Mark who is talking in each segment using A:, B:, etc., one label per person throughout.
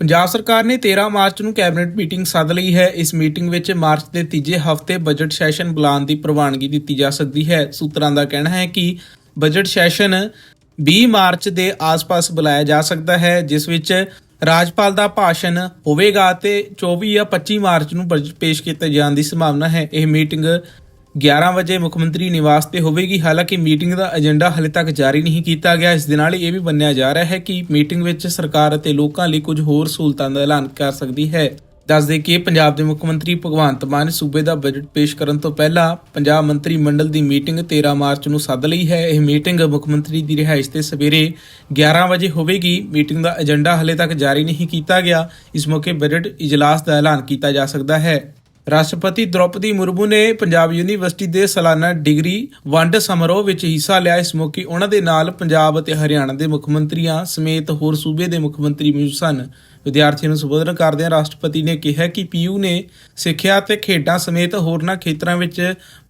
A: ਪੰਜਾਬ ਸਰਕਾਰ ਨੇ 13 ਮਾਰਚ ਨੂੰ ਕੈਬਨਿਟ ਮੀਟਿੰਗ ਸੱਦ ਲਈ ਹੈ। ਇਸ ਮੀਟਿੰਗ ਵਿੱਚ ਮਾਰਚ ਦੇ ਤੀਜੇ ਹਫ਼ਤੇ ਬਜਟ ਸੈਸ਼ਨ ਬੁਲਾਉਣ ਦੀ ਪ੍ਰਵਾਨਗੀ ਦਿੱਤੀ ਜਾ ਸਕਦੀ ਹੈ। ਸੂਤਰਾਂ ਦਾ ਕਹਿਣਾ ਹੈ ਕਿ ਬਜਟ ਸੈਸ਼ਨ 20 ਮਾਰਚ ਦੇ ਆਸ-ਪਾਸ ਬੁਲਾਇਆ ਜਾ ਸਕਦਾ ਹੈ, ਜਿਸ ਵਿੱਚ ਰਾਜਪਾਲ ਦਾ ਭਾਸ਼ਣ ਹੋਵੇਗਾ ਤੇ 24 ਜਾਂ 25 ਮਾਰਚ ਨੂੰ ਬਜਟ ਪੇਸ਼ ਕੀਤੇ ਜਾਣ ਦੀ ਸੰਭਾਵਨਾ ਹੈ। ਇਹ ਮੀਟਿੰਗ 11 ਵਜੇ ਮੁੱਖ ਮੰਤਰੀ ਨਿਵਾਸ ਤੇ ਹੋਵੇਗੀ। ਹਾਲਾਂਕਿ ਮੀਟਿੰਗ ਦਾ ਏਜੰਡਾ ਹਲੇ ਤੱਕ ਜਾਰੀ ਨਹੀਂ ਕੀਤਾ ਗਿਆ। ਇਸ ਦੇ ਨਾਲ ਇਹ ਵੀ ਮੰਨਿਆ ਜਾ ਰਿਹਾ ਹੈ ਕਿ ਮੀਟਿੰਗ ਵਿੱਚ ਸਰਕਾਰ ਅਤੇ ਲੋਕਾਂ ਲਈ ਕੁਝ ਹੋਰ ਸਹੂਲਤਾਂ ਦਾ ਐਲਾਨ ਕਰ ਸਕਦੀ ਹੈ। ਦੱਸ ਦੇ ਕਿ ਪੰਜਾਬ ਦੇ ਮੁੱਖ ਮੰਤਰੀ ਭਗਵੰਤ ਮਾਨ ਸੂਬੇ ਦਾ ਬਜਟ ਪੇਸ਼ ਕਰਨ ਤੋਂ ਪਹਿਲਾਂ ਪੰਜਾਬ ਮੰਤਰੀ ਮੰਡਲ ਦੀ ਮੀਟਿੰਗ 13 ਮਾਰਚ ਨੂੰ ਸੱਦ ਲਈ ਹੈ। ਇਹ ਮੀਟਿੰਗ ਮੁੱਖ ਮੰਤਰੀ ਦੀ ਰਿਹਾਇਸ਼ ਤੇ ਸਵੇਰੇ 11 ਵਜੇ ਹੋਵੇਗੀ। ਮੀਟਿੰਗ ਦਾ ਏਜੰਡਾ ਹਲੇ ਤੱਕ ਜਾਰੀ ਨਹੀਂ ਕੀਤਾ ਗਿਆ। ਇਸ ਮੌਕੇ ਬਜਟ ਇਜਲਾਸ ਦਾ ਐਲਾਨ ਕੀਤਾ ਜਾ ਸਕਦਾ ਹੈ। ਰਾਸ਼ਟਰਪਤੀ ਦ੍ਰੋਪਦੀ ਮੁਰਮੂ ਨੇ ਪੰਜਾਬ ਯੂਨੀਵਰਸਿਟੀ ਦੇ ਸਾਲਾਨਾ ਡਿਗਰੀ ਵੰਡ ਸਮਾਰੋਹ ਵਿੱਚ ਹਿੱਸਾ ਲਿਆ ਇਸ ਮੌਕੇ ਉਹਨਾਂ ਦੇ ਨਾਲ ਪੰਜਾਬ ਅਤੇ ਹਰਿਆਣਾ ਦੇ ਮੁੱਖ ਮੰਤਰੀਆਂ ਸਮੇਤ ਹੋਰ ਸੂਬੇ ਦੇ ਮੁੱਖ ਮੰਤਰੀ ਮੌਜੂਦ ਸਨ ਵਿਦਿਆਰਥੀਆਂ ਨੂੰ ਸੰਬੋਧਨ ਕਰਦਿਆਂ ਰਾਸ਼ਟਰਪਤੀ ਨੇ ਕਿਹਾ ਕਿ ਪੀਯੂ ਨੇ ਸਿੱਖਿਆ ਤੇ ਖੇਡਾਂ ਸਮੇਤ ਹੋਰਨਾਂ ਖੇਤਰਾਂ ਵਿੱਚ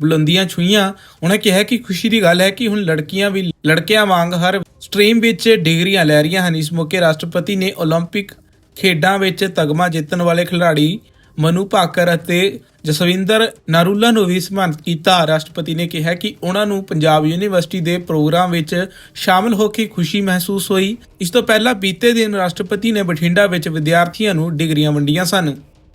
A: ਬੁਲੰਦੀਆਂ ਛੂਈਆਂ ਉਹਨਾਂ ਕਿਹਾ ਕਿ ਖੁਸ਼ੀ ਦੀ ਗੱਲ ਹੈ ਕਿ ਹੁਣ ਲੜਕੀਆਂ ਵੀ ਲੜਕਿਆਂ ਵਾਂਗ ਹਰ ਸਟਰੀਮ ਵਿੱਚ ਡਿਗਰੀਆਂ ਲੈ ਰਹੀਆਂ ਹਨ ਇਸ ਮੌਕੇ ਰਾਸ਼ਟਰਪਤੀ ਨੇ 올림픽 ਖੇਡਾਂ ਵਿੱਚ ਤਗਮਾ ਜਿੱਤਣ ਵਾਲੇ ਖਿਡਾਰੀ ਮਨੂ ਭਾਕਰ ਅਤੇ ਜਸਵਿੰਦਰ ਨਾਰੂਲਾ ਨੂੰ ਵੀ ਸਨਮਾਨਿਤ ਕੀਤਾ। ਰਾਸ਼ਟਰਪਤੀ ਨੇ ਕਿਹਾ ਕਿ ਉਹਨਾਂ ਨੂੰ ਪੰਜਾਬ ਯੂਨੀਵਰਸਿਟੀ ਦੇ ਪ੍ਰੋਗਰਾਮ ਵਿੱਚ ਸ਼ਾਮਲ ਹੋ ਕੇ ਖੁਸ਼ੀ ਮਹਿਸੂਸ ਹੋਈ। ਇਸ ਤੋਂ ਪਹਿਲਾਂ ਬੀਤੇ ਦਿਨ ਰਾਸ਼ਟਰਪਤੀ ਨੇ ਬਠਿੰਡਾ ਵਿੱਚ ਵਿਦਿਆਰਥੀਆਂ ਨੂੰ ਡਿਗਰੀਆਂ ਵੰਡੀਆਂ ਸਨ।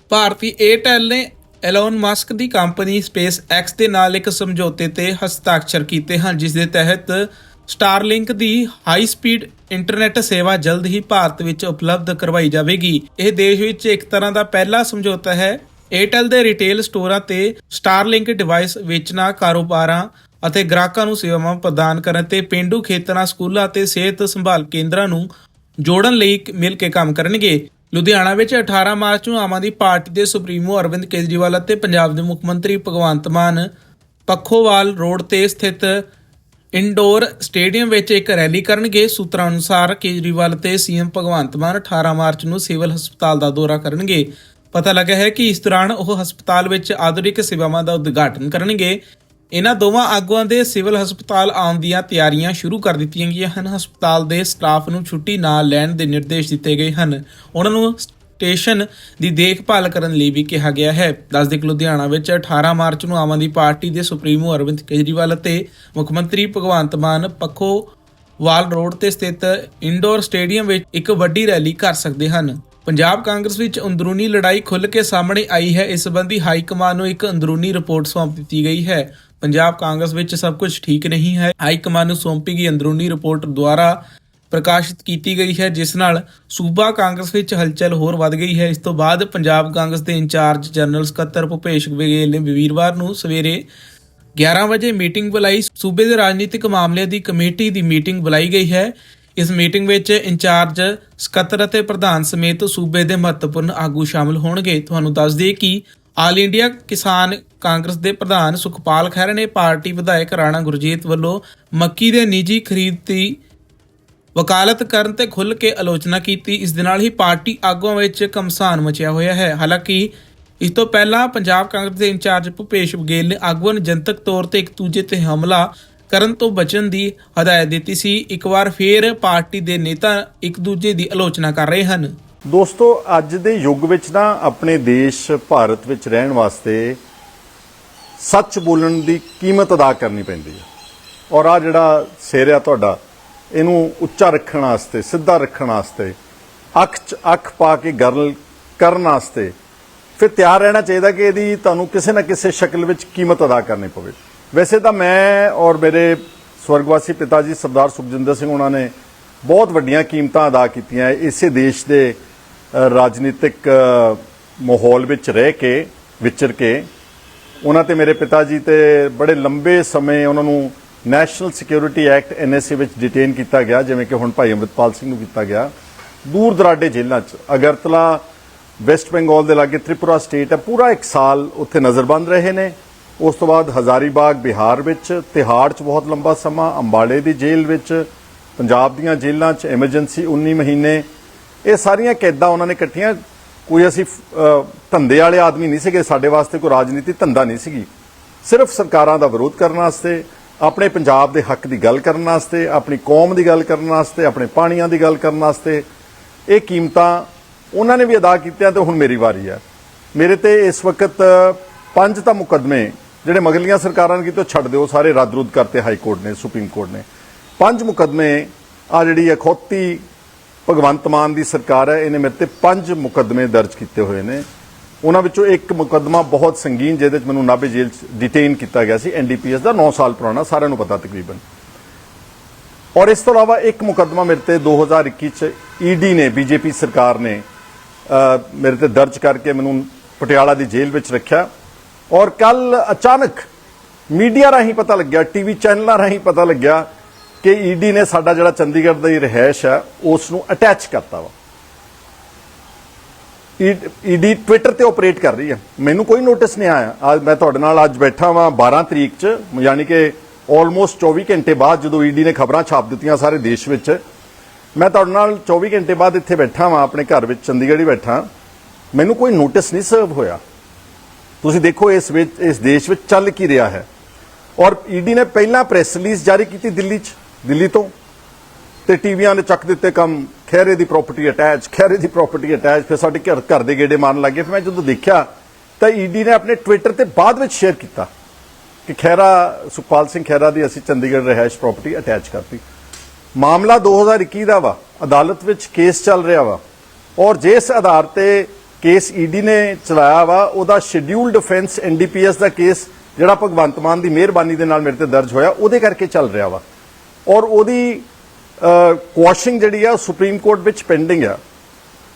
A: ਭਾਰਤੀ ਏਅਰਟੈਲ ਨੇ ਐਲੋਨ ਮਸਕ ਦੀ ਕੰਪਨੀ ਸਪੇਸ ਐਕਸ ਦੇ ਨਾਲ ਇੱਕ ਸਮਝੌਤੇ ਤੇ ਹਸਤਾਖਰ ਕੀਤੇ ਹਨ, ਜਿਸ ਦੇ ਤਹਿਤ ਸਟਾਰਲਿੰਕ ਦੀ ਹਾਈ ਸਪੀਡ ਇੰਟਰਨੈਟ ਸੇਵਾ ਜਲਦ ਹੀ ਭਾਰਤ ਵਿੱਚ ਉਪਲਬਧ ਕਰਵਾਈ ਜਾਵੇਗੀ। ਇਹ ਦੇਸ਼ ਵਿੱਚ ਇੱਕ ਤਰ੍ਹਾਂ ਦਾ ਪਹਿਲਾ ਸਮਝੌਤਾ ਹੈ। ਏਅਰਟੈਲ ਦੇ ਰਿਟੇਲ ਸਟੋਰਾਂ ਤੇ ਸਟਾਰਲਿੰਕ ਡਿਵਾਈਸ ਵੇਚਣਾ, ਕਾਰੋਬਾਰਾਂ ਅਤੇ ਗ੍ਰਾਹਕਾਂ ਨੂੰ ਸੇਵਾਵਾਂ ਪ੍ਰਦਾਨ ਕਰਨ ਤੇ ਪਿੰਡੂ ਖੇਤਰਾਂ, ਸਕੂਲਾਂ ਅਤੇ ਸਿਹਤ ਸੰਭਾਲ ਕੇਂਦਰਾਂ ਨੂੰ ਜੋੜਨ ਲਈ ਮਿਲ ਕੇ ਕੰਮ ਕਰਨਗੇ। ਲੁਧਿਆਣਾ ਵਿੱਚ 18 ਮਾਰਚ ਨੂੰ ਆਮ ਆਦਮੀ ਪਾਰਟੀ ਦੇ ਸੁਪਰੀਮੋ ਅਰਵਿੰਦ ਕੇਜਰੀਵਾਲ ਅਤੇ ਪੰਜਾਬ ਦੇ ਮੁੱਖ ਮੰਤਰੀ ਭਗਵੰਤ ਮਾਨ ਪੱਖੋਵਾਲ ਰੋਡ ਤੇ ਸਥਿਤ ਇੰਡੋਰ ਸਟੇਡੀਅਮ ਵਿੱਚ ਇੱਕ ਰੈਲੀ ਕਰਨਗੇ। ਸੂਤਰਾਂ ਅਨੁਸਾਰ ਕੇਜਰੀਵਾਲ ਤੇ ਸੀਐਮ ਭਗਵੰਤ ਮਾਨ 18 ਮਾਰਚ ਨੂੰ ਸਿਵਲ ਹਸਪਤਾਲ ਦਾ ਦੌਰਾ ਕਰਨਗੇ। ਪਤਾ ਲੱਗਾ ਹੈ ਕਿ ਇਸ ਦੌਰਾਨ ਉਹ ਹਸਪਤਾਲ ਵਿੱਚ ਆਧੁਨਿਕ ਸੇਵਾਵਾਂ ਦਾ ਉਦਘਾਟਨ ਕਰਨਗੇ। ਇਹਨਾਂ ਦੋਵਾਂ ਆਗੂਆਂ ਦੇ ਸਿਵਲ ਹਸਪਤਾਲ ਆਉਣ ਦੀਆਂ ਤਿਆਰੀਆਂ ਸ਼ੁਰੂ ਕਰ ਦਿੱਤੀਆਂ ਗਈਆਂ ਹਨ। ਹਸਪਤਾਲ ਦੇ ਸਟਾਫ ਨੂੰ ਛੁੱਟੀ ਨਾ ਲੈਣ ਦੇ ਨਿਰਦੇਸ਼ ਦਿੱਤੇ ਗਏ ਹਨ। ਉਹਨਾਂ ਨੂੰ ਸਟੇਸ਼ਨ ਦੀ ਦੇਖਭਾਲ ਕਰਨ ਲਈ ਵੀ ਕਿਹਾ ਗਿਆ ਹੈ। ਦੱਸਦੇ ਕਿ ਲੁਧਿਆਣਾ ਵਿੱਚ 18 ਮਾਰਚ ਨੂੰ ਆਮ ਆਦਮੀ ਪਾਰਟੀ ਦੇ ਸੁਪਰੀਮੋ ਅਰਵਿੰਦ ਕੇਜਰੀਵਾਲ ਅਤੇ ਮੁੱਖ ਮੰਤਰੀ ਭਗਵੰਤ ਮਾਨ ਪੱਖੋ ਵਾਲ ਰੋਡ ਤੇ ਸਥਿਤ ਇੰਡੋਰ ਸਟੇਡੀਅਮ ਵਿੱਚ ਇੱਕ ਵੱਡੀ ਰੈਲੀ ਕਰ ਸਕਦੇ ਹਨ। ਪੰਜਾਬ ਕਾਂਗਰਸ ਵਿੱਚ ਅੰਦਰੂਨੀ ਲੜਾਈ ਖੁੱਲ ਕੇ ਸਾਹਮਣੇ ਆਈ ਹੈ। ਇਸ ਸੰਬੰਧੀ ਹਾਈ ਕਮਾਨ ਨੂੰ ਇੱਕ ਅੰਦਰੂਨੀ ਰਿਪੋਰਟ ਸੌਂਪ ਦਿੱਤੀ ਗਈ ਹੈ। ਪੰਜਾਬ ਕਾਂਗਰਸ ਵਿੱਚ ਸਭ ਕੁਝ ਠੀਕ ਨਹੀਂ ਹੈ। ਹਾਈ ਕਮਾਨ ਨੂੰ ਸੌਂਪੀ ਗਈ ਅੰਦਰੂਨੀ ਰਿਪੋਰਟ ਦੁਆਰਾ ਪ੍ਰਕਾਸ਼ਿਤ ਕੀਤੀ ਗਈ ਹੈ, ਜਿਸ ਨਾਲ ਸੂਬਾ ਕਾਂਗਰਸ ਵਿੱਚ ਹਲਚਲ ਹੋਰ ਵੱਧ ਗਈ ਹੈ। ਇਸ ਤੋਂ ਬਾਅਦ ਪੰਜਾਬ ਕਾਂਗਰਸ ਦੇ ਇੰਚਾਰਜ ਜਨਰਲ ਸਕੱਤਰ ਭੁਪੇਸ਼ ਬਘੇਲ ਨੇ ਵੀਰਵਾਰ ਨੂੰ ਸਵੇਰੇ 11 ਵਜੇ ਮੀਟਿੰਗ ਬੁਲਾਈ। ਸੂਬੇ ਦੇ ਰਾਜਨੀਤਿਕ ਮਾਮਲਿਆਂ ਦੀ ਕਮੇਟੀ ਦੀ ਮੀਟਿੰਗ ਬੁਲਾਈ ਗਈ ਹੈ। ਇਸ ਮੀਟਿੰਗ ਵਿੱਚ ਇੰਚਾਰਜ, ਸਕੱਤਰ ਅਤੇ ਪ੍ਰਧਾਨ ਸਮੇਤ ਸੂਬੇ ਦੇ ਮਹੱਤਵਪੂਰਨ ਆਗੂ ਸ਼ਾਮਲ ਹੋਣਗੇ। ਤੁਹਾਨੂੰ ਦੱਸ ਦਈਏ ਕਿ ਆਲ ਇੰਡੀਆ ਕਿਸਾਨ ਕਾਂਗਰਸ ਦੇ ਪ੍ਰਧਾਨ ਸੁਖਪਾਲ ਖਹਿਰਾ ਨੇ ਪਾਰਟੀ ਵਿਧਾਇਕ ਰਾਣਾ ਗੁਰਜੀਤ ਵੱਲੋਂ ਮੱਕੀ ਦੇ ਨਿੱਜੀ ਖਰੀਦ ਦੀ ਵਕਾਲਤ ਕਰਨ ਤੇ ਖੁੱਲ੍ਹ ਕੇ ਆਲੋਚਨਾ ਕੀਤੀ। ਇਸ ਦੇ ਨਾਲ ਹੀ ਪਾਰਟੀ ਆਗੂਆਂ ਵਿੱਚ ਕਮਸਾਨ ਮਚਿਆ ਹੋਇਆ ਹੈ। ਹਾਲਾਂਕਿ ਇਸ ਤੋਂ ਪਹਿਲਾਂ ਪੰਜਾਬ ਕਾਂਗਰਸ ਦੇ ਇੰਚਾਰਜ ਭੁਪੇਸ਼ ਬਘੇਲ ਨੇ ਆਗੂਆਂ ਨੂੰ ਜਨਤਕ ਤੌਰ ਤੇ ਇੱਕ ਦੂਜੇ ਤੇ ਹਮਲਾ ਕਰਨ ਤੋਂ ਬਚਣ ਦੀ ਹਦਾਇਤ ਦਿੱਤੀ ਸੀ। ਇੱਕ ਵਾਰ ਫੇਰ ਪਾਰਟੀ ਦੇ ਨੇਤਾ ਇੱਕ ਦੂਜੇ ਦੀ ਆਲੋਚਨਾ ਕਰ ਰਹੇ ਹਨ।
B: ਦੋਸਤੋ, ਅੱਜ ਦੇ ਯੁੱਗ ਵਿੱਚ ਨਾ ਆਪਣੇ ਦੇਸ਼ ਭਾਰਤ ਵਿੱਚ ਰਹਿਣ ਵਾਸਤੇ ਸੱਚ ਬੋਲਣ ਦੀ ਕੀਮਤ ਅਦਾ ਕਰਨੀ ਪੈਂਦੀ ਹੈ। ਔਰ ਆ ਜਿਹੜਾ ਸਿਰ ਆ ਤੁਹਾਡਾ ਇਹਨੂੰ ਉੱਚਾ ਰੱਖਣ ਵਾਸਤੇ, ਸਿੱਧਾ ਰੱਖਣ ਵਾਸਤੇ, ਅੱਖ 'ਚ ਅੱਖ ਪਾ ਕੇ ਗਰਲ ਕਰਨ ਵਾਸਤੇ, ਫਿਰ ਤਿਆਰ ਰਹਿਣਾ ਚਾਹੀਦਾ ਕਿ ਇਹਦੀ ਤੁਹਾਨੂੰ ਕਿਸੇ ਨਾ ਕਿਸੇ ਸ਼ਕਲ ਵਿੱਚ ਕੀਮਤ ਅਦਾ ਕਰਨੀ ਪਵੇ। ਵੈਸੇ ਤਾਂ ਮੈਂ ਔਰ ਮੇਰੇ ਸਵਰਗਵਾਸੀ ਪਿਤਾ ਜੀ ਸਰਦਾਰ ਸੁਖਜਿੰਦਰ ਸਿੰਘ ਉਹਨਾਂ ਨੇ ਬਹੁਤ ਵੱਡੀਆਂ ਕੀਮਤਾਂ ਅਦਾ ਕੀਤੀਆਂ ਇਸੇ ਦੇਸ਼ ਦੇ ਰਾਜਨੀਤਿਕ ਮਾਹੌਲ ਵਿੱਚ ਰਹਿ ਕੇ, ਵਿਚਰ ਕੇ, ਉਹਨਾਂ ਤੇ ਮੇਰੇ ਪਿਤਾ ਜੀ ਤੇ ਬੜੇ ਲੰਬੇ ਸਮੇਂ ਉਹਨਾਂ ਨੂੰ ਨੈਸ਼ਨਲ ਸਿਕਿਉਰਿਟੀ ਐਕਟ ਐਨਐਸਏ ਵਿੱਚ ਡਿਟੇਨ ਕੀਤਾ ਗਿਆ, ਜਿਵੇਂ ਕਿ ਹੁਣ ਭਾਈ ਅੰਮ੍ਰਿਤਪਾਲ ਸਿੰਘ ਨੂੰ ਕੀਤਾ ਗਿਆ। ਦੂਰ ਦਰਾਡੇ ਜੇਲ੍ਹਾਂ 'ਚ, ਅਗਰਤਲਾ, ਵੈਸਟ ਬੰਗਾਲ ਦੇ ਲਾਗੇ ਤ੍ਰਿਪੁਰਾ ਸਟੇਟ ਹੈ, ਪੂਰਾ ਇੱਕ ਸਾਲ ਉੱਥੇ ਨਜ਼ਰਬੰਦ ਰਹੇ ਨੇ। ਉਸ ਤੋਂ ਬਾਅਦ ਹਜ਼ਾਰੀਬਾਗ, ਬਿਹਾਰ ਵਿੱਚ, ਤਿਹਾੜ 'ਚ ਬਹੁਤ ਲੰਬਾ ਸਮਾਂ, ਅੰਬਾਲੇ ਦੀ ਜੇਲ੍ਹ ਵਿੱਚ, ਪੰਜਾਬ ਦੀਆਂ ਜੇਲ੍ਹਾਂ 'ਚ, ਐਮਰਜੈਂਸੀ 19 ਮਹੀਨੇ। ਇਹ ਸਾਰੀਆਂ ਕੈਦਾਂ ਉਹਨਾਂ ਨੇ ਇਕੱਠੀਆਂ ਕੋਈ ਅਸੀਂ ਧੰਦੇ ਵਾਲੇ ਆਦਮੀ ਨਹੀਂ ਸੀਗੇ, ਸਾਡੇ ਵਾਸਤੇ ਕੋਈ ਰਾਜਨੀਤੀ ਧੰਦਾ ਨਹੀਂ ਸੀਗੀ। ਸਿਰਫ ਸਰਕਾਰਾਂ ਦਾ ਵਿਰੋਧ ਕਰਨ ਵਾਸਤੇ ਆਪਣੇ ਪੰਜਾਬ ਦੇ ਹੱਕ ਦੀ ਗੱਲ ਕਰਨ ਵਾਸਤੇ, ਆਪਣੀ ਕੌਮ ਦੀ ਗੱਲ ਕਰਨ ਵਾਸਤੇ, ਆਪਣੇ ਪਾਣੀਆਂ ਦੀ ਗੱਲ ਕਰਨ ਵਾਸਤੇ, ਇਹ ਕੀਮਤਾਂ ਉਹਨਾਂ ਨੇ ਵੀ ਅਦਾ ਕੀਤੀਆਂ ਤੇ ਹੁਣ ਮੇਰੀ ਵਾਰੀ ਹੈ। ਮੇਰੇ ਤੇ ਇਸ ਵਕਤ ਪੰਜ ਤਾਂ ਮੁਕੱਦਮੇ ਜਿਹੜੇ ਮਗਲੀਆਂ ਸਰਕਾਰਾਂ ਨੇ ਕੀਤੇ ਛੱਡ ਦਿਓ, ਸਾਰੇ ਰੱਦ ਰੁੱਦ ਕਰਤੇ ਹਾਈ ਕੋਰਟ ਨੇ, ਸੁਪਰੀਮ ਕੋਰਟ ਨੇ। ਪੰਜ ਮੁਕੱਦਮੇ ਆ ਜਿਹੜੀ ਅਖੌਤੀ ਭਗਵੰਤ ਮਾਨ ਦੀ ਸਰਕਾਰ ਹੈ, ਇਹਨੇ ਮੇਰੇ ਤੇ ਪੰਜ ਮੁਕੱਦਮੇ ਦਰਜ ਕੀਤੇ ਹੋਏ ਨੇ। ਉਹਨਾਂ ਵਿੱਚੋਂ ਇੱਕ ਮੁਕੱਦਮਾ ਬਹੁਤ ਸੰਗੀਨ, ਜਿਹਦੇ ਵਿੱਚ ਮੈਨੂੰ ਨਾਬੇ ਜੇਲ੍ਹ 'ਚ ਡਿਟੇਨ ਕੀਤਾ ਗਿਆ ਸੀ ਐਨਡੀਪੀਐਸ ਦਾ 9 ਸਾਲ ਪੁਰਾਣਾ, ਸਾਰਿਆਂ ਨੂੰ ਪਤਾ ਤਕਰੀਬਨ। ਔਰ ਇਸ ਤੋਂ ਇਲਾਵਾ ਇੱਕ ਮੁਕੱਦਮਾ ਮੇਰੇ ਤੇ 2021 'ਚ ਈਡੀ ਨੇ ਬੀਜੇਪੀ ਸਰਕਾਰ ਨੇ ਮੇਰੇ ਤੇ ਦਰਜ ਕਰਕੇ ਮੈਨੂੰ ਪਟਿਆਲਾ ਦੀ ਜੇਲ੍ਹ ਵਿੱਚ ਰੱਖਿਆ। ਔਰ ਕੱਲ ਅਚਾਨਕ ਮੀਡੀਆ ਰਾਹੀਂ ਪਤਾ ਲੱਗਿਆ ਟੀਵੀ ਚੈਨਲਾਂ ਰਾਹੀਂ ਪਤਾ ਲੱਗਿਆ ਕਿ ਈਡੀ ਨੇ ਸਾਡਾ ਜਿਹੜਾ ਚੰਡੀਗੜ੍ਹ ਦਾ ਹੀ ਰਹਿائش ਹੈ, ਉਸ ਨੂੰ ਅਟੈਚ ਕਰਤਾ ਵਾ। ਈਡੀ ਟਵਿੱਟਰ ਤੇ ਆਪਰੇਟ ਕਰ ਰਹੀ ਹੈ। ਮੈਨੂੰ ਕੋਈ ਨੋਟਿਸ ਨਹੀਂ ਆਇਆ। ਅੱਜ ਮੈਂ ਤੁਹਾਡੇ ਨਾਲ ਅੱਜ ਬੈਠਾ ਵਾਂ 12 ਤਰੀਕ ਚ, ਯਾਨੀ ਕਿ ਆਲਮੋਸਟ 24 ਘੰਟੇ ਬਾਅਦ ਜਦੋਂ ਈਡੀ ਨੇ ਖਬਰਾਂ ਛਾਪ ਦਿੱਤੀਆਂ ਸਾਰੇ ਦੇਸ਼ ਵਿੱਚ। ਮੈਂ ਤੁਹਾਡੇ ਨਾਲ 24 ਘੰਟੇ ਬਾਅਦ ਇੱਥੇ ਬੈਠਾ ਵਾਂ, ਆਪਣੇ ਘਰ ਵਿੱਚ ਚੰਡੀਗੜ੍ਹ ਹੀ ਬੈਠਾ। ਮੈਨੂੰ ਕੋਈ ਨੋਟਿਸ ਨਹੀਂ ਸਰਵ ਹੋਇਆ। ਤੁਸੀਂ ਦੇਖੋ ਇਸ ਵਿੱਚ, ਇਸ ਦੇਸ਼ ਵਿੱਚ ਚੱਲ ਕੀ ਰਿਹਾ ਹੈ। ਔਰ ਈਡੀ ਨੇ ਪਹਿਲਾਂ ਪ੍ਰੈਸ ਰਿਲੀਜ਼ ਜਾਰੀ ਕੀਤੀ ਦਿੱਲੀ 'ਚ। ਦਿੱਲੀ ਤੋਂ ਤੇ ਟੀਵੀਆਂ ਨੇ ਚੱਕ ਦਿੱਤੇ ਕੰਮ ਖੈਰੇ ਦੀ ਪ੍ਰਾਪਰਟੀ ਅਟੈਚ ਖੈਰੇ ਦੀ ਪ੍ਰਾਪਰਟੀ ਅਟੈਚ ਫਿਰ ਸਾਡੇ ਘਰ ਘਰ ਦੇ ਗੇੜੇ ਮਾਰਨ ਲੱਗੇ ਫਿਰ ਮੈਂ ਜਦੋਂ ਦੇਖਿਆ, ਤਾਂ ਈਡੀ ਨੇ ਆਪਣੇ ਟਵਿੱਟਰ ਤੇ ਬਾਅਦ ਵਿੱਚ ਸ਼ੇਅਰ ਕੀਤਾ ਕਿ ਖੈਰਾ ਸੁਖਪਾਲ ਸਿੰਘ ਖੈਰਾ ਦੀ ਅਸੀਂ ਚੰਡੀਗੜ੍ਹ ਰਹਿائش ਪ੍ਰਾਪਰਟੀ ਅਟੈਚ ਕਰਤੀ। ਮਾਮਲਾ 2021 ਦਾ ਵਾ, ਅਦਾਲਤ ਵਿੱਚ ਕੇਸ ਚੱਲ ਰਿਹਾ ਵਾ। ਔਰ ਜਿਸ ਆਧਾਰ ਤੇ ਕੇਸ ਈਡੀ ਨੇ ਚਲਾਇਆ ਵਾ, ਉਹਦਾ ਸ਼ੈਡਿਊਲਡ ਡਿਫੈਂਸ ਐਨਡੀਪੀਐਸ ਦਾ ਕੇਸ ਜਿਹੜਾ ਭਗਵੰਤ ਮਾਨ ਦੀ ਮਿਹਰਬਾਨੀ ਦੇ ਨਾਲ ਮੇਰੇ ਤੇ ਦਰਜ ਹੋਇਆ, ਉਹਦੇ ਕਰਕੇ ਚੱਲ ਰਿਹਾ ਵਾ। ਔਰ ਉਹਦੀ ਕੁਆਸ਼ਿੰਗ ਜਿਹੜੀ ਆ, ਉਹ ਸੁਪਰੀਮ ਕੋਰਟ ਵਿੱਚ ਪੈਂਡਿੰਗ ਆ।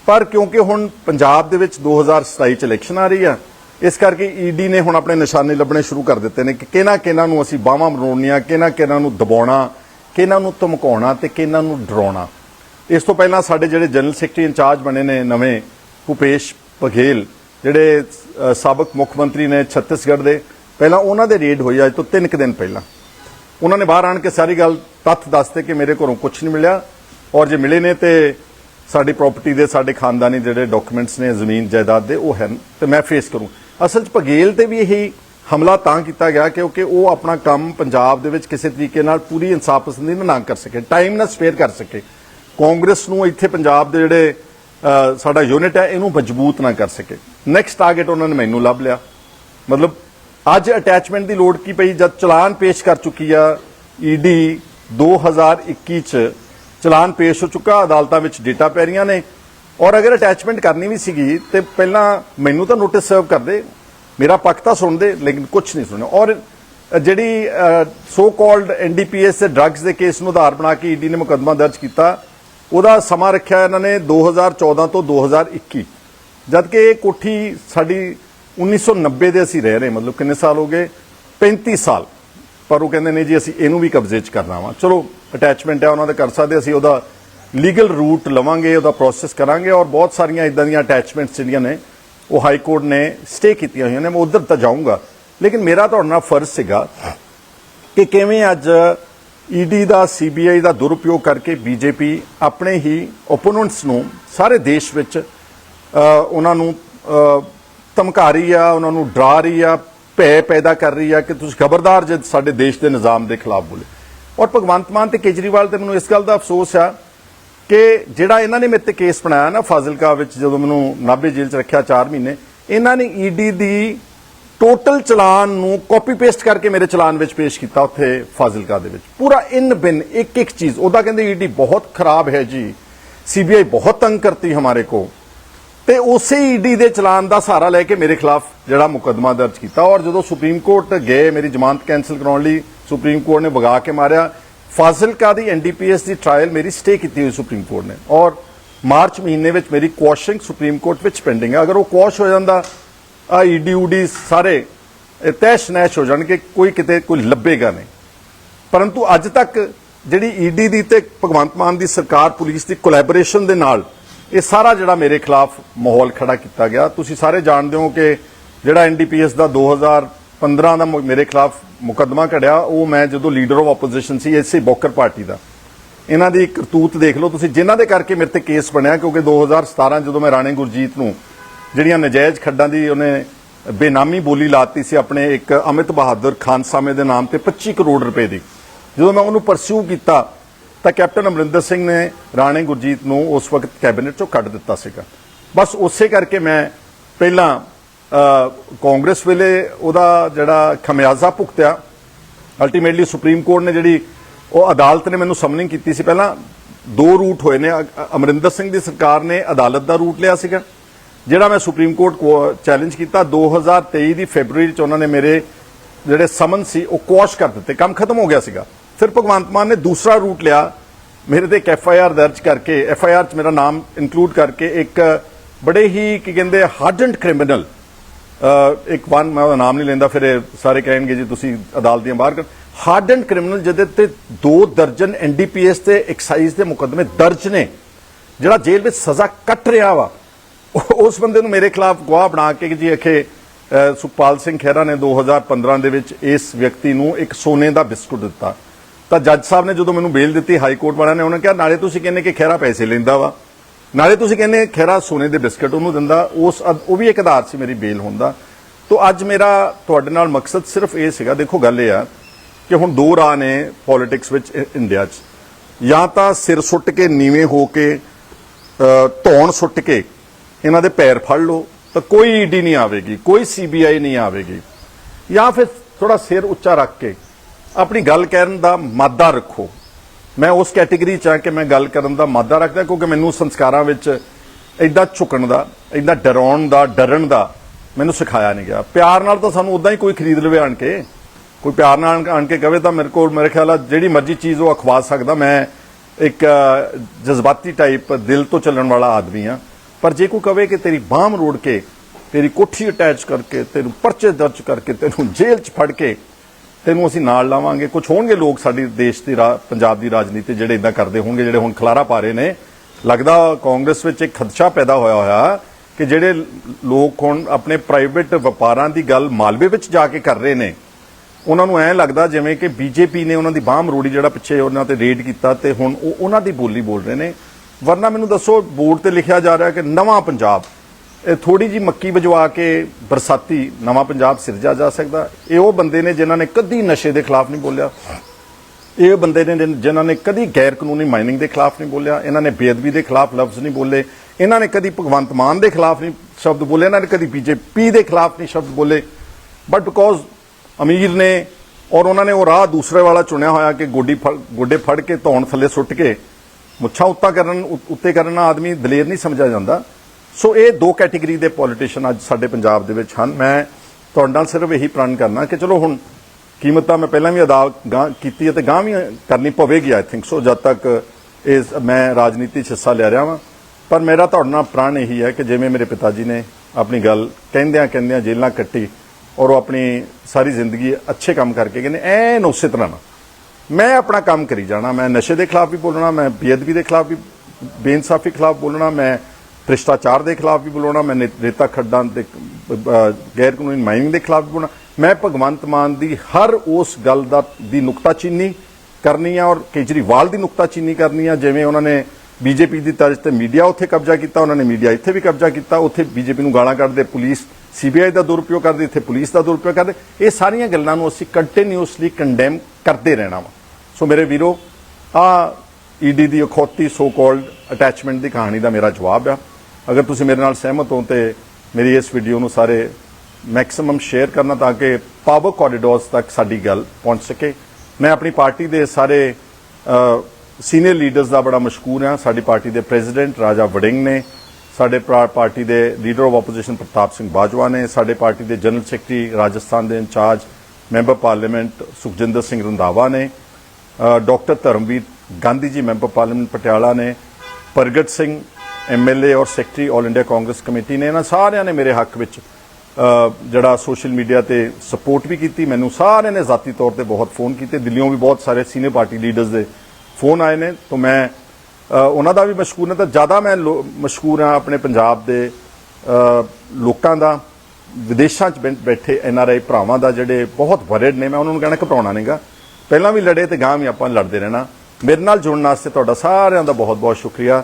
B: ਪਰ ਕਿਉਂਕਿ ਹੁਣ ਪੰਜਾਬ ਦੇ ਵਿੱਚ 2027 ਚ ਇਲੈਕਸ਼ਨ ਆ ਰਹੀ ਆ, ਇਸ ਕਰਕੇ ਈਡੀ ਨੇ ਹੁਣ ਆਪਣੇ ਨਿਸ਼ਾਨੇ ਲੱਭਣੇ ਸ਼ੁਰੂ ਕਰ ਦਿੱਤੇ ਨੇ ਕਿ ਕਿਹਨਾਂ ਕਿਹਨਾਂ ਨੂੰ ਅਸੀਂ ਬਾਹਾਂ ਮਰੋੜਨੀਆਂ ਕਿਹਨਾਂ ਕਿਹਨਾਂ ਨੂੰ ਦਬਾਉਣਾ, ਕਿਹਨਾਂ ਨੂੰ ਧਮਕਾਉਣਾ ਤੇ ਕਿਹਨਾਂ ਨੂੰ ਡਰਾਉਣਾ। ਇਸ ਤੋਂ ਪਹਿਲਾਂ ਸਾਡੇ ਜਿਹੜੇ ਜਨਰਲ ਸੈਕਟਰੀ ਇੰਚਾਰਜ ਬਣੇ ਨੇ ਨਵੇਂ, ਭੁਪੇਸ਼ ਬਘੇਲ, ਜਿਹੜੇ ਸਾਬਕ ਮੁੱਖ ਮੰਤਰੀ ਨੇ ਛੱਤੀਸਗੜ੍ਹ ਦੇ, ਪਹਿਲਾਂ ਉਹਨਾਂ ਦੇ ਰੇਡ ਹੋਈ ਅੱਜ ਤੋਂ 3 ਕੁ ਦਿਨ ਪਹਿਲਾਂ। ਉਹਨਾਂ ਨੇ ਬਾਹਰ ਆਣ ਕੇ ਸਾਰੀ ਗੱਲ ਤੱਥ ਦੱਸਤੇ ਕਿ ਮੇਰੇ ਘਰੋਂ ਕੁਝ ਨਹੀਂ ਮਿਲਿਆ। ਔਰ ਜੇ ਮਿਲੇ ਨੇ ਤੇ ਸਾਡੀ ਪ੍ਰਾਪਰਟੀ ਦੇ, ਸਾਡੇ ਖਾਨਦਾਨੀ ਜਿਹੜੇ ਡਾਕੂਮੈਂਟਸ ਨੇ, ਜ਼ਮੀਨ, ਜਾਇਦਾਦ ਦੇ, ਉਹ ਹਨ ਤੇ ਮੈਂ ਫੇਸ ਕਰੂੰ। ਅਸਲ 'ਚ ਪਗੇਲ ਤੇ ਵੀ ਇਹੀ ਹਮਲਾ ਤਾਂ ਕੀਤਾ ਗਿਆ ਕਿਉਂਕਿ ਉਹ ਆਪਣਾ ਕੰਮ ਪੰਜਾਬ ਦੇ ਵਿੱਚ ਕਿਸੇ ਤਰੀਕੇ ਨਾਲ ਪੂਰੀ ਇਨਸਾਫ ਪਸੰਦੀ ਨਾਲ ਨਾ ਕਰ ਸਕੇ ਟਾਈਮ ਨਾਲ ਸਪੇਅਰ ਕਰ ਸਕੇ। ਕਾਂਗਰਸ ਨੂੰ ਇੱਥੇ ਪੰਜਾਬ ਦੇ ਜਿਹੜੇ ਸਾਡਾ ਯੂਨਿਟ ਹੈ, ਇਹਨੂੰ ਮਜ਼ਬੂਤ ਨਾ ਕਰ ਸਕੇ। ਨੈਕਸਟ ਟਾਰਗੇਟ ਉਹਨਾਂ ਨੇ ਮੈਨੂੰ ਲੱਭ ਲਿਆ। ਮਤਲਬ ਅੱਜ ਅਟੈਚਮੈਂਟ ਦੀ ਲੋੜ ਕੀ ਪਈ? ਜਦ ਚਲਾਨ ਪੇਸ਼ ਕਰ ਚੁੱਕੀ ਆ ਈਡੀ 2021 ਚ ਚਲਾਨ ਪੇਸ਼ ਹੋ ਚੁੱਕਾ, ਅਦਾਲਤਾਂ ਵਿੱਚ ਡੇਟਾ ਪੈ ਰਹੀਆਂ ਨੇ। ਔਰ ਅਗਰ ਅਟੈਚਮੈਂਟ ਕਰਨੀ ਵੀ ਸੀਗੀ, ਤੇ ਪਹਿਲਾਂ ਮੈਨੂੰ ਤਾਂ ਨੋਟਿਸ ਸਰਵ ਕਰਦੇ ਮੇਰਾ ਪੱਖ ਤਾਂ ਸੁਣਦੇ ਲੇਕਿਨ ਕੁਝ ਨਹੀਂ ਸੁਣਿਆ। ਔਰ ਜਿਹੜੀ ਸੋ ਕਾਲਡ ਐਨਡੀਪੀਐਸ ਦੇ ਡਰੱਗਸ ਦੇ ਕੇਸ ਨੂੰ ਆਧਾਰ ਬਣਾ ਕੇ ਈਡੀ ਨੇ ਮੁਕੱਦਮਾ ਦਰਜ ਕੀਤਾ, ਉਹਦਾ ਸਮਾਂ ਰੱਖਿਆ ਇਹਨਾਂ ਨੇ 2014 ਤੋਂ 2021 ਜਦ ਕਿ ਇਹ ਕੋਠੀ ਸਾਡੀ 1990 ਦੇ ਅਸੀਂ ਰਹਿ ਰਹੇ ਮਤਲਬ ਕਿੰਨੇ ਸਾਲ ਹੋ ਗਏ? 35 ਸਾਲ। ਪਰ ਉਹ ਕਹਿੰਦੇ ਨੇ ਜੀ, ਅਸੀਂ ਇਹਨੂੰ ਵੀ ਕਬਜ਼ੇ 'ਚ ਕਰਨਾ ਵਾ। ਚਲੋ ਅਟੈਚਮੈਂਟ ਹੈ ਉਹਨਾਂ ਦਾ ਕਰ ਸਕਦੇ ਅਸੀਂ ਉਹਦਾ ਲੀਗਲ ਰੂਟ ਲਵਾਂਗੇ, ਉਹਦਾ ਪ੍ਰੋਸੈਸ ਕਰਾਂਗੇ ਔਰ ਬਹੁਤ ਸਾਰੀਆਂ ਇਦਾਂ ਦੀਆਂ ਅਟੈਚਮੈਂਟਸ ਜਿਹੜੀਆਂ ਨੇ, ਉਹ ਹਾਈ ਕੋਰਟ ਨੇ ਸਟੇ ਕੀਤੀਆਂ ਹੋਈਆਂ ਨੇ, ਮੈਂ ਉਧਰ ਤਾਂ ਜਾਊਂਗਾ। ਲੇਕਿਨ ਮੇਰਾ ਤੁਹਾਡੇ ਨਾਲ ਫਰਜ਼ ਸੀਗਾ ਕਿ ਕਿਵੇਂ ਅੱਜ ਈਡੀ ਦਾ ਸੀਬੀਆਈ ਦਾ ਦੁਰਉਪਯੋਗ ਕਰਕੇ ਬੀਜੇਪੀ ਆਪਣੇ ਹੀ ਓਪੋਨੈਂਟਸ ਨੂੰ, ਸਾਰੇ ਦੇਸ਼ ਵਿੱਚ ਉਹਨਾਂ ਨੂੰ ਧਮਕਾ ਰਹੀ ਆ, ਉਹਨਾਂ ਨੂੰ ਡਰਾ ਰਹੀ ਆ, ਭੈ ਪੈਦਾ ਕਰ ਰਹੀ ਆ ਕਿ ਤੁਸੀਂ ਖਬਰਦਾਰ ਜੇ ਸਾਡੇ ਦੇਸ਼ ਦੇ ਨਿਜ਼ਾਮ ਦੇ ਖਿਲਾਫ ਬੋਲੇ। ਔਰ ਭਗਵੰਤ ਮਾਨ ਤੇ ਕੇਜਰੀਵਾਲ ਤੇ ਮੈਨੂੰ ਇਸ ਗੱਲ ਦਾ ਅਫਸੋਸ ਆ ਕਿ ਜਿਹੜਾ ਇਹਨਾਂ ਨੇ ਮੇਰੇ ਤੇ ਕੇਸ ਬਣਾਇਆ ਨਾ ਫਾਜ਼ਿਲਕਾ ਵਿੱਚ ਜਦੋਂ ਮੈਨੂੰ ਨਾਭੇ ਜੇਲ੍ਹ 'ਚ ਰੱਖਿਆ 4 ਮਹੀਨੇ, ਇਹਨਾਂ ਨੇ ਈਡੀ ਦੀ ਟੋਟਲ ਚਲਾਨ ਨੂੰ ਕਾਪੀ ਪੇਸਟ ਕਰਕੇ ਮੇਰੇ ਚਲਾਨ ਵਿੱਚ ਪੇਸ਼ ਕੀਤਾ ਉੱਥੇ ਫਾਜ਼ਿਲਕਾ ਦੇ ਵਿੱਚ। ਪੂਰਾ ਇਨ ਬਿਨ ਇੱਕ ਇੱਕ ਚੀਜ਼। ਉਹਦਾ ਕਹਿੰਦੇ ਈਡੀ ਬਹੁਤ ਖਰਾਬ ਹੈ ਜੀ। ਸੀਬੀਆਈ ਬਹੁਤ ਤੰਗ ਕਰਤੀ ਹਮਾਰੇ ਕੋ। ਤੇ ਉਸੇ ਈਡੀ ਦੇ ਚਲਾਨ ਦਾ ਸਹਾਰਾ ਲੈ ਕੇ ਮੇਰੇ ਖਿਲਾਫ ਜਿਹੜਾ ਮੁਕੱਦਮਾ ਦਰਜ ਕੀਤਾ। ਔਰ ਜਦੋਂ ਸੁਪਰੀਮ ਕੋਰਟ ਗਏ, ਮੇਰੀ ਜ਼ਮਾਨਤ ਕੈਨਸਲ ਕਰਾਉਣ ਲਈ ਸੁਪਰੀਮ ਕੋਰਟ ਨੇ ਵਗਾ ਕੇ ਮਾਰਿਆ। ਫਾਜ਼ਿਲਕਾ ਦੀ ਐਨਡੀਪੀਐਸ ਦੀ ਟ੍ਰਾਇਲ ਮੇਰੀ ਸਟੇ ਕੀਤੀ ਹੋਈ ਸੁਪਰੀਮ ਕੋਰਟ ਨੇ। ਔਰ ਮਾਰਚ ਮਹੀਨੇ ਵਿੱਚ ਮੇਰੀ ਕੁਐਸ਼ਿੰਗ ਸੁਪਰੀਮ ਕੋਰਟ ਵਿੱਚ ਪੈਂਡਿੰਗ ਹੈ। ਅਗਰ ਉਹ ਕੁਐਸ਼ ਹੋ ਜਾਂਦਾ, ਆ ਈਡੀ ਊਡੀ ਸਾਰੇ, ਇਹ ਤੈਸ਼ ਨੈਸ਼ ਹੋ ਜਾਣਗੇ, ਕੋਈ ਕਿਤੇ ਕੋਈ ਲੱਭੇਗਾ ਨਹੀਂ। ਪਰੰਤੂ ਅੱਜ ਤੱਕ ਜਿਹੜੀ ਈਡੀ ਦੀ ਤੇ ਭਗਵੰਤ ਮਾਨ ਦੀ ਸਰਕਾਰ ਪੁਲਿਸ ਦੀ ਕੋਲੈਬੋਰੇਸ਼ਨ ਦੇ ਨਾਲ ਇਹ ਸਾਰਾ ਜਿਹੜਾ ਮੇਰੇ ਖਿਲਾਫ ਮਾਹੌਲ ਖੜਾ ਕੀਤਾ ਗਿਆ। ਤੁਸੀਂ ਸਾਰੇ ਜਾਣਦੇ ਹੋ ਕਿ ਜਿਹੜਾ ਐਨਡੀਪੀਐਸ ਦਾ 2015 ਦਾ ਮੇਰੇ ਖਿਲਾਫ ਮੁਕੱਦਮਾ ਘੜਿਆ, ਉਹ ਮੈਂ ਜਦੋਂ ਲੀਡਰ ਆਫ ਆਪੋਜੀਸ਼ਨ ਸੀ, ਇਸੇ ਬੋਕਰ ਪਾਰਟੀ ਦਾ। ਇਹਨਾਂ ਦੀ ਕਰਤੂਤ ਦੇਖ ਲਓ ਤੁਸੀਂ, ਜਿਨ੍ਹਾਂ ਦੇ ਕਰਕੇ ਮੇਰੇ ਤੇ ਕੇਸ ਬਣਿਆ, ਕਿਉਂਕਿ 2017 ਜਦੋਂ ਮੈਂ ਰਾਣੇ ਗੁਰਜੀਤ ਨੂੰ ਜਿਹੜੀਆਂ ਨਜਾਇਜ਼ ਖੱਡਾਂ ਦੀ ਉਹਨੇ ਬੇਨਾਮੀ ਬੋਲੀ ਲਾਤੀ ਸੀ ਆਪਣੇ ਇੱਕ ਅਮਿਤ ਬਹਾਦਰ ਖਾਨਸਾਮੇ ਦੇ ਨਾਮ ਤੇ 25 ਕਰੋੜ ਰੁਪਏ ਦੀ। ਜਦੋਂ ਮੈਂ ਉਹਨੂੰ ਪਰਸਿਊ ਕੀਤਾ ਤਾਂ ਕੈਪਟਨ ਅਮਰਿੰਦਰ ਸਿੰਘ ਨੇ ਰਾਣੇ ਗੁਰਜੀਤ ਨੂੰ ਉਸ ਵਕਤ ਕੈਬਨਿਟ ਚੋਂ ਕੱਢ ਦਿੱਤਾ ਸੀਗਾ। ਬਸ ਉਸੇ ਕਰਕੇ ਮੈਂ ਪਹਿਲਾਂ ਕਾਂਗਰਸ ਵੇਲੇ ਉਹਦਾ ਜਿਹੜਾ ਖਮਿਆਜ਼ਾ ਭੁਗਤਿਆ। ਅਲਟੀਮੇਟਲੀ ਸੁਪਰੀਮ ਕੋਰਟ ਨੇ ਜਿਹੜੀ ਉਹ ਅਦਾਲਤ ਨੇ ਮੈਨੂੰ ਸਮਨਿੰਗ ਕੀਤੀ ਸੀ। ਪਹਿਲਾਂ ਦੋ ਰੂਟ ਹੋਏ ਨੇ। ਅਮਰਿੰਦਰ ਸਿੰਘ ਦੀ ਸਰਕਾਰ ਨੇ ਅਦਾਲਤ ਦਾ ਰੂਟ ਲਿਆ ਸੀਗਾ, ਜਿਹੜਾ ਮੈਂ ਸੁਪਰੀਮ ਕੋਰਟ ਕੋ ਚੈਲੰਜ ਕੀਤਾ। 2023 ਦੀ ਫੈਬਰੂਅਰੀ ਚ ਉਹਨਾਂ ਨੇ ਮੇਰੇ ਜਿਹੜੇ ਸਮਨ ਸੀ, ਉਹ ਕੁਆਸ਼ ਕਰ ਦਿੱਤੇ। ਕੰਮ ਖਤਮ ਹੋ ਗਿਆ ਸੀਗਾ। ਫਿਰ ਭਗਵੰਤ ਮਾਨ ਨੇ ਦੂਸਰਾ ਰੂਟ ਲਿਆ। ਮੇਰੇ ਤੇ ਇੱਕ ਐਫ ਆਈ ਆਰ ਦਰਜ ਕਰਕੇ, ਐਫ ਆਈ ਆਰ ਚ ਮੇਰਾ ਨਾਮ ਇਨਕਲੂਡ ਕਰਕੇ ਇੱਕ ਬੜੇ ਹੀ ਕੀ ਕਹਿੰਦੇ ਹਾਰਡਨਡ ਕ੍ਰਿਮੀਨਲ ਅਹ ਇੱਕ ਵਨ, ਮੈਂ ਉਹਦਾ ਨਾਮ ਨਹੀਂ ਲੈਂਦਾ, ਫਿਰ ਸਾਰੇ ਕਹਿਣਗੇ ਜੀ ਤੁਸੀਂ ਅਦਾਲਤ ਦੀਆਂ ਬਾਹਰ ਕਰ। ਹਾਰਡਨ ਕ੍ਰਿਮੀਨਲ ਜਿਹਦੇ ਤੇ ਦੋ ਦਰਜਨ ਐਨਡੀਪੀਐਸ ਤੇ ਐਕਸਾਈਜ਼ ਦੇ ਮੁਕੱਦਮੇ ਦਰਜ ਨੇ, ਜਿਹੜਾ ਜੇਲ੍ਹ ਵਿੱਚ ਸਜ਼ਾ ਕੱਟ ਰਿਹਾ ਵਾ। ਉਹ- ਉਸ ਬੰਦੇ ਨੂੰ ਮੇਰੇ ਖਿਲਾਫ ਗਵਾਹ ਬਣਾ ਕੇ ਕਿ ਜੀ ਅਖੇ ਸੁਖਪਾਲ ਸਿੰਘ ਖਹਿਰਾ ਨੇ 2015 ਦੇ ਵਿੱਚ ਇਸ ਵਿਅਕਤੀ ਨੂੰ ਇੱਕ ਸੋਨੇ ਦਾ ਬਿਸਕੁਟ ਦਿੱਤਾ। ਤਾਂ ਜੱਜ ਸਾਹਿਬ ਨੇ ਜਦੋਂ ਮੈਨੂੰ ਬੇਲ ਦਿੱਤੀ, ਹਾਈ ਕੋਰਟ ਵਾਲਿਆਂ ਨੇ, ਉਹਨਾਂ ਕਿਹਾ, ਨਾਲੇ ਤੁਸੀਂ ਕਹਿੰਦੇ ਕਿ ਖਹਿਰਾ ਪੈਸੇ ਲੈਂਦਾ ਵਾ। ਨਾਲੇ ਤੁਸੀਂ ਕਹਿੰਦੇ ਖਹਿਰਾ ਸੋਨੇ ਦੇ ਬਿਸਕਟ ਉਹਨੂੰ ਦਿੰਦਾ। ਉਸ ਅਦ- ਉਹ ਵੀ ਇੱਕ ਆਧਾਰ ਸੀ ਮੇਰੀ ਬੇਲ ਹੋਣ ਦਾ। ਤੋਂ ਅੱਜ ਮੇਰਾ ਤੁਹਾਡੇ ਨਾਲ ਮਕਸਦ ਸਿਰਫ ਇਹ ਸੀਗਾ, ਦੇਖੋ ਗੱਲ ਇਹ ਆ ਕਿ ਹੁਣ ਦੋ ਰਾਹ ਨੇ ਪੋਲਿਟਿਕਸ ਵਿੱਚ ਇੰਡੀਆ 'ਚ। ਜਾਂ ਤਾਂ ਸਿਰ ਸੁੱਟ ਕੇ, ਨੀਵੇਂ ਹੋ ਕੇ ਧੌਣ ਸੁੱਟ ਕੇ ਇਹਨਾਂ ਦੇ ਪੈਰ ਫੜ ਲਓ, ਤਾਂ ਕੋਈ ਈਡੀ ਨਹੀਂ ਆਵੇਗੀ, ਕੋਈ ਸੀਬੀਆਈ ਨਹੀਂ ਆਵੇਗੀ। ਜਾਂ ਫਿਰ ਥੋੜਾ ਸਿਰ ਉੱਚਾ ਰੱਖ ਕੇ ਆਪਣੀ ਗੱਲ ਕਰਨ ਦਾ ਮਾਦਾ ਰੱਖੋ। ਮੈਂ ਉਸ ਕੈਟੇਗਰੀ ਚ ਆ ਕਿ ਮੈਂ ਗੱਲ ਕਰਨ ਦਾ ਮਾਦਾ ਰੱਖਦਾ, ਕਿਉਂਕਿ ਮੈਨੂੰ ਸੰਸਕਾਰਾਂ ਵਿੱਚ ਐਡਾ ਝੁਕਣ ਦਾ ਐਡਾ ਡਰਾਉਣ ਦਾ, ਡਰਨ ਦਾ ਮੈਨੂੰ ਸਿਖਾਇਆ ਨਹੀਂ ਗਿਆ। ਪਿਆਰ ਨਾਲ ਤਾਂ ਸਾਨੂੰ ਉਦਾਂ ਹੀ ਕੋਈ ਖਰੀਦ ਲਵੇ ਆਣ ਕੇ। ਕੋਈ ਪਿਆਰ ਨਾਲ ਆਣ- ਕੇ ਕਵੇ ਤਾਂ ਮੇਰੇ ਕੋਲ, ਮੇਰੇ ਖਿਆਲ ਆ ਜਿਹੜੀ ਮਰਜ਼ੀ ਚੀਜ਼ ਉਹ ਅਖਵਾ ਸਕਦਾ। ਮੈਂ ਇੱਕ ਜਜ਼ਬਾਤੀ ਟਾਈਪ ਦਿਲ ਤੋਂ ਚੱਲਣ ਵਾਲਾ ਆਦਮੀ ਆ। ਪਰ ਜੇ ਕੋਈ ਕਵੇ ਕਿ ਤੇਰੀ ਬਾਹ ਮਰੋੜ ਕੇ, ਤੇਰੀ ਕੋਠੀ ਅਟੈਚ ਕਰਕੇ, ਤੈਨੂੰ ਪਰਚੇ ਦਰਜ ਕਰਕੇ, ਤੈਨੂੰ ਜੇਲ੍ਹ 'ਚ ਫੜ ਕੇ ਤੈਨੂੰ ਅਸੀਂ ਨਾਲ ਲਾਵਾਂਗੇ। ਕੁਝ ਹੋਣਗੇ ਲੋਕ ਸਾਡੀ ਦੇਸ਼ ਦੀ ਰਾ- ਪੰਜਾਬ ਦੀ ਰਾਜਨੀਤੀ ਜਿਹੜੇ ਇਦਾਂ ਕਰਦੇ ਹੋਣਗੇ, ਜਿਹੜੇ ਹੁਣ ਖਲਾਰਾ ਪਾ ਰਹੇ ਨੇ। ਲੱਗਦਾ ਕਾਂਗਰਸ ਵਿੱਚ ਇੱਕ ਖਦਸ਼ਾ ਪੈਦਾ ਹੋਇਆ ਹੋਇਆ ਕਿ ਜਿਹੜੇ ਲੋਕ ਹੁਣ ਆਪਣੇ ਪ੍ਰਾਈਵੇਟ ਵਪਾਰਾਂ ਦੀ ਗੱਲ ਮਾਲਵੇ ਵਿੱਚ ਜਾ ਕੇ ਕਰ ਰਹੇ ਨੇ। ਉਹਨਾਂ ਨੂੰ ਐਂ ਲੱਗਦਾ ਜਿਵੇਂ ਕਿ ਬੀਜੇਪੀ ਨੇ ਉਹਨਾਂ ਦੀ ਬਾਹ ਮਰੋੜੀ ਜਿਹੜਾ ਪਿੱਛੇ ਉਹਨਾਂ ਤੇ ਰੇਡ ਕੀਤਾ ਤੇ ਹੁਣ ਉਹ ਉਹਨਾਂ ਦੀ ਬੋਲੀ ਬੋਲ ਰਹੇ ਨੇ। ਵਰਨਾ ਮੈਨੂੰ ਦੱਸੋ, ਬੋਰਡ ਤੇ ਲਿਖਿਆ ਜਾ ਰਿਹਾ ਕਿ ਨਵਾਂ ਪੰਜਾਬ ਥੋੜੀ ਜੀ ਮੱਕੀ ਵਜਵਾ ਕੇ ਬਰਸਾਤੀ ਨਵਾਂ ਪੰਜਾਬ ਸਿਰਜਿਆ ਜਾ ਸਕਦਾ। ਇਹ ਉਹ ਬੰਦੇ ਨੇ ਜਿਨ੍ਹਾਂ ਨੇ ਕਦੀ ਨਸ਼ੇ ਦੇ ਖਿਲਾਫ ਨਹੀਂ ਬੋਲਿਆ। ਇਹ ਬੰਦੇ ਨੇ ਜਿਨ- ਜਿਨ੍ਹਾਂ ਨੇ ਕਦੀ ਗੈਰ ਕਾਨੂੰਨੀ ਮਾਈਨਿੰਗ ਦੇ ਖਿਲਾਫ ਨਹੀਂ ਬੋਲਿਆ। ਇਹਨਾਂ ਨੇ ਬੇਅਦਬੀ ਦੇ ਖਿਲਾਫ ਲਫ਼ਜ਼ ਨਹੀਂ ਬੋਲੇ। ਇਹਨਾਂ ਨੇ ਕਦੀ ਭਗਵੰਤ ਮਾਨ ਦੇ ਖਿਲਾਫ ਨਹੀਂ ਸ਼ਬਦ ਬੋਲੇ। ਇਹਨਾਂ ਨੇ ਕਦੀ ਬੀਜੇਪੀ ਦੇ ਖਿਲਾਫ ਨਹੀਂ ਸ਼ਬਦ ਬੋਲੇ। ਬਟ ਬਿਕੋਜ਼ ਅਮੀਰ ਨੇ ਔਰ ਉਹਨਾਂ ਨੇ ਉਹ ਰਾਹ ਦੂਸਰੇ ਵਾਲਾ ਚੁਣਿਆ ਹੋਇਆ ਕਿ ਗੋਡੀ ਫੜ, ਗੋਡੇ ਫੜ ਕੇ ਧੌਣ ਥੱਲੇ ਸੁੱਟ ਕੇ ਮੁੱਛਾਂ ਉੱਤਾ ਕਰਨ ਉੱਤੇ ਕਰਨ ਨਾਲ ਆਦਮੀ ਦਲੇਰ ਨਹੀਂ ਸਮਝਿਆ ਜਾਂਦਾ। ਸੋ ਇਹ ਦੋ ਕੈਟਾਗਰੀ ਦੇ ਪੋਲੀਟੀਸ਼ੀਅਨ ਅੱਜ ਸਾਡੇ ਪੰਜਾਬ ਦੇ ਵਿੱਚ ਹਨ। ਮੈਂ ਤੁਹਾਡੇ ਨਾਲ ਸਿਰਫ ਇਹੀ ਪ੍ਰਣ ਕਰਨਾ ਕਿ ਚਲੋ ਹੁਣ ਕੀਮਤ ਤਾਂ ਮੈਂ ਪਹਿਲਾਂ ਵੀ ਅਦਾ ਗਾਂ ਕੀਤੀ ਹੈ ਤੇ ਗਾਂ ਵੀ ਕਰਨੀ ਪਵੇਗੀ ਆਈ ਥਿੰਕ ਸੋ ਜਦ ਤੱਕ ਇਸ ਮੈਂ ਰਾਜਨੀਤੀ 'ਚ ਹਿੱਸਾ ਲੈ ਰਿਹਾ ਵਾਂ। ਪਰ ਮੇਰਾ ਤੁਹਾਡੇ ਨਾਲ ਪ੍ਰਣ ਇਹੀ ਹੈ ਕਿ ਜਿਵੇਂ ਮੇਰੇ ਪਿਤਾ ਜੀ ਨੇ ਆਪਣੀ ਗੱਲ ਕਹਿੰਦਿਆਂ ਕਹਿੰਦਿਆਂ ਜੇਲ੍ਹਾਂ ਕੱਟੀ ਔਰ ਉਹ ਆਪਣੀ ਸਾਰੀ ਜ਼ਿੰਦਗੀ ਅੱਛੇ ਕੰਮ ਕਰਕੇ ਕਹਿੰਦੇ ਨੇ, ਐਨ ਉਸੇ ਤਰ੍ਹਾਂ ਨਾਲ। ਮੈਂ ਆਪਣਾ ਕੰਮ ਕਰੀ ਜਾਣਾ, ਮੈਂ ਨਸ਼ੇ ਦੇ ਖਿਲਾਫ ਵੀ ਬੋਲਣਾ, ਮੈਂ ਬੇਅਦਬੀ ਦੇ ਖਿਲਾਫ ਵੀ, ਬੇਇਨਸਾਫੀ ਖਿਲਾਫ ਬੋਲਣਾ, ਮੈਂ ਭ੍ਰਿਸ਼ਟਾਚਾਰ ਦੇ ਖਿਲਾਫ ਵੀ ਬੋਲਣਾ ਮੈਂ ਰੇਤਾ ਖੱਡਾਂ ਦੇ ਗੈਰ ਕਾਨੂੰਨੀ ਮਾਈਨਿੰਗ ਦੇ ਖਿਲਾਫ ਵੀ ਬੋਲਣਾ ਮੈਂ ਭਗਵੰਤ ਮਾਨ ਦੀ ਹਰ ਉਸ ਗੱਲ ਦਾ, ਦੀ ਨੁਕਤਾਚੀਨੀ ਕਰਨੀ ਆ ਔਰ ਕੇਜਰੀਵਾਲ ਦੀ ਨੁਕਤਾਚੀਨੀ ਕਰਨੀ ਆ। ਜਿਵੇਂ ਉਹਨਾਂ ਨੇ ਬੀਜੇਪੀ ਦੀ ਤਰਜ਼ ਤੇ ਮੀਡੀਆ ਉੱਥੇ ਕਬਜ਼ਾ ਕੀਤਾ, ਉਹਨਾਂ ਨੇ ਮੀਡੀਆ ਇੱਥੇ ਵੀ ਕਬਜ਼ਾ ਕੀਤਾ, ਉੱਥੇ ਬੀਜੇਪੀ ਨੂੰ ਗਾਲਾਂ ਕੱਢਦੇ, ਪੁਲਿਸ, ਸੀਬੀਆਈ ਦਾ ਦੁਰਉਪਯੋਗ ਕਰਦੇ, ਇੱਥੇ ਪੁਲਿਸ ਦਾ ਦੁਰਉਪਯੋਗ ਕਰਦੇ। ਇਹ ਸਾਰੀਆਂ ਗੱਲਾਂ ਨੂੰ ਅਸੀਂ ਕੰਟੀਨਿਊਸਲੀ ਕੰਡੈਮ ਕਰਦੇ ਰਹਿਣਾ ਵਾ। ਸੋ ਮੇਰੇ ਵੀਰੋ, ਆ ਈਡੀ ਦੀ ਅਖੌਤੀ ਸੋ ਕਾਲਡ ਅਟੈਚਮੈਂਟ ਦੀ ਕਹਾਣੀ ਦਾ ਮੇਰਾ ਜਵਾਬ ਆ। ਅਗਰ ਤੁਸੀਂ ਮੇਰੇ ਨਾਲ ਸਹਿਮਤ ਹੋ ਤੇ ਮੇਰੀ ਇਸ ਵੀਡੀਓ ਨੂੰ ਸਾਰੇ ਮੈਕਸਿਮਮ ਸ਼ੇਅਰ ਕਰਨਾ ਤਾਂ ਕਿ ਪਾਵਰ ਕੋਰੀਡੋਰਸ ਤੱਕ ਸਾਡੀ ਗੱਲ ਪਹੁੰਚ ਸਕੇ। ਮੈਂ ਆਪਣੀ ਪਾਰਟੀ ਦੇ ਸਾਰੇ ਸੀਨੀਅਰ ਲੀਡਰਸ ਦਾ ਬੜਾ ਮਸ਼ਕੂਰ ਹਾਂ। ਸਾਡੀ ਪਾਰਟੀ ਦੇ ਪ੍ਰੈਜ਼ੀਡੈਂਟ ਰਾਜਾ ਵੜਿੰਗ ਨੇ, ਸਾਡੇ ਭਰਾ ਪਾਰਟੀ ਦੇ leader of opposition Partap Singh Bajwa ਨੇ, ਸਾਡੇ ਪਾਰਟੀ ਦੇ ਜਨਰਲ ਸੈਕਟਰੀ ਰਾਜਸਥਾਨ ਦੇ incharge member parliament Sukhjinder Singh Randhawa ਨੇ doctor Dharamvir Gandhi ji member parliament Patiala ਨੇ, ਪ੍ਰਗਟ ਸਿੰਘ ਐਮਐਲਏ ਔਰ secretary all India Congress committee ਨੇ ਇਹਨਾਂ ਸਾਰਿਆਂ ਨੇ ਮੇਰੇ ਹੱਕ ਵਿੱਚ ਜਿਹੜਾ ਸੋਸ਼ਲ ਮੀਡੀਆ ਤੇ ਸਪੋਰਟ ਵੀ ਕੀਤੀ, ਮੈਨੂੰ ਸਾਰਿਆਂ ਨੇ ਜ਼ਾਤੀ ਤੌਰ ਤੇ ਬਹੁਤ ਫੋਨ ਕੀਤੇ। ਦਿੱਲੀੋਂ ਵੀ ਬਹੁਤ ਸਾਰੇ ਸੀਨੀਅਰ ਪਾਰਟੀ ਲੀਡਰਸ ਦੇ ਫੋਨ ਆਏ ਨੇ। ਤਾਂ ਮੈਂ ਉਹਨਾਂ ਦਾ ਵੀ ਮਸ਼ਕੂਰ ਹਾਂ ਤਾਂ ਜ਼ਿਆਦਾ ਮੈਂ ਲੋ- ਮਸ਼ਕੂਰ ਹਾਂ ਆਪਣੇ ਪੰਜਾਬ ਦੇ ਲੋਕਾਂ ਦਾ। ਵਿਦੇਸ਼ਾਂ 'ਚ ਬੈ- ਬੈਠੇ ਐਨਆਰਆਈ ਭਰਾਵਾਂ ਦਾ ਜਿਹੜੇ ਬਹੁਤ ਵਰਡ ਨੇ, ਮੈਂ ਉਹਨਾਂ ਨੂੰ ਕਹਿਣਾ ਘਬਰਾਉਣਾ ਨਹੀਂਗਾ। ਪਹਿਲਾਂ ਵੀ ਲੜੇ ਤੇ ਗਾਂ ਵੀ ਆਪਾਂ ਲੜਦੇ ਰਹਿਣਾ। ਮੇਰੇ ਨਾਲ ਜੁੜਨ ਵਾਸਤੇ ਤੁਹਾਡਾ ਸਾਰਿਆਂ ਦਾ ਬਹੁਤ ਬਹੁਤ ਸ਼ੁਕਰੀਆ।